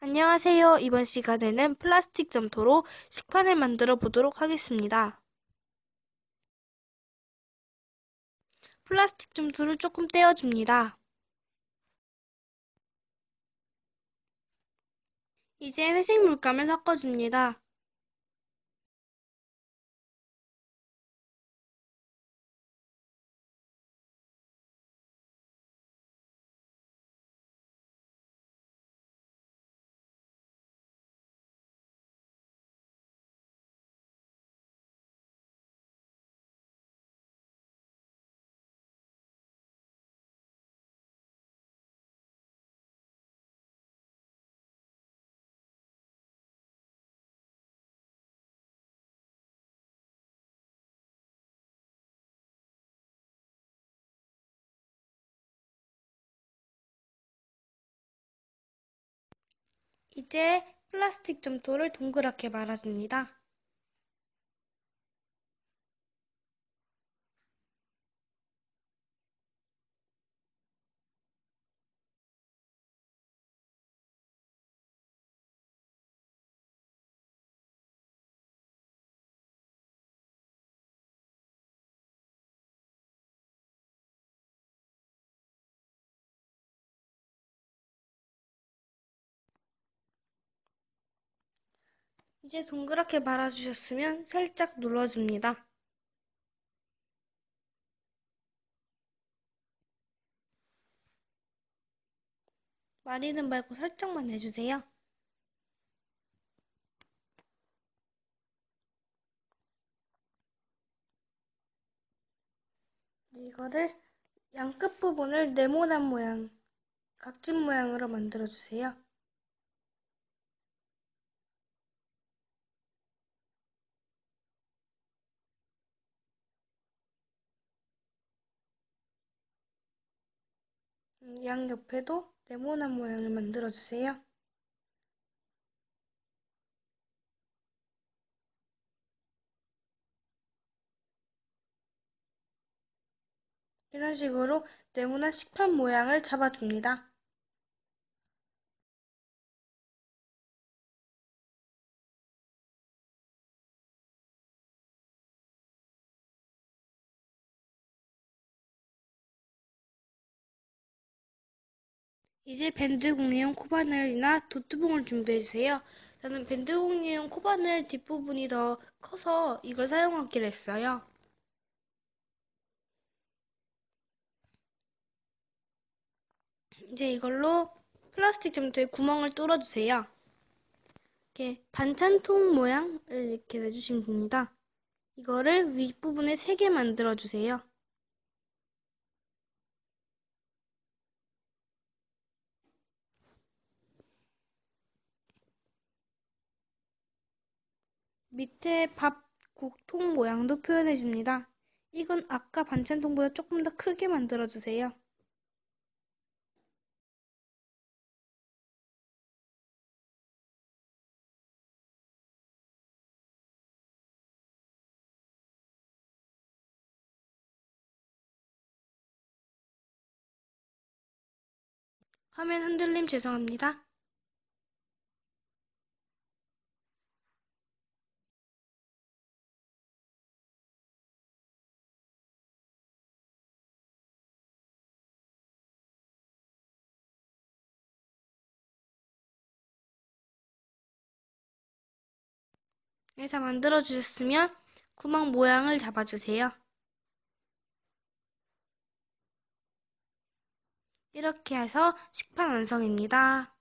안녕하세요. 이번 시간에는 플라스틱 점토로 식판을 만들어 보도록 하겠습니다. 플라스틱 점토를 조금 떼어줍니다. 이제 회색 물감을 섞어줍니다. 이제 플라스틱 점토를 동그랗게 말아줍니다. 이제 동그랗게 말아주셨으면 살짝 눌러줍니다. 많이는 말고 살짝만 해주세요. 이거를 양 끝 부분을 네모난 모양, 각진 모양으로 만들어주세요. 양 옆에도 네모난 모양을 만들어주세요. 이런 식으로 네모난 식판 모양을 잡아줍니다. 이제 밴드 공예용 코바늘이나 도트봉을 준비해주세요. 저는 밴드 공예용 코바늘 뒷부분이 더 커서 이걸 사용하기로 했어요. 이제 이걸로 플라스틱 점토에 구멍을 뚫어주세요. 이렇게 반찬통 모양을 이렇게 내주시면 됩니다. 이거를 윗부분에 3개 만들어주세요. 밑에 밥 국통 모양도 표현해 줍니다. 이건 아까 반찬통보다 조금 더 크게 만들어 주세요. 화면 흔들림 죄송합니다. 다 만들어 주셨으면 구멍 모양을 잡아주세요. 이렇게 해서 식판 완성입니다.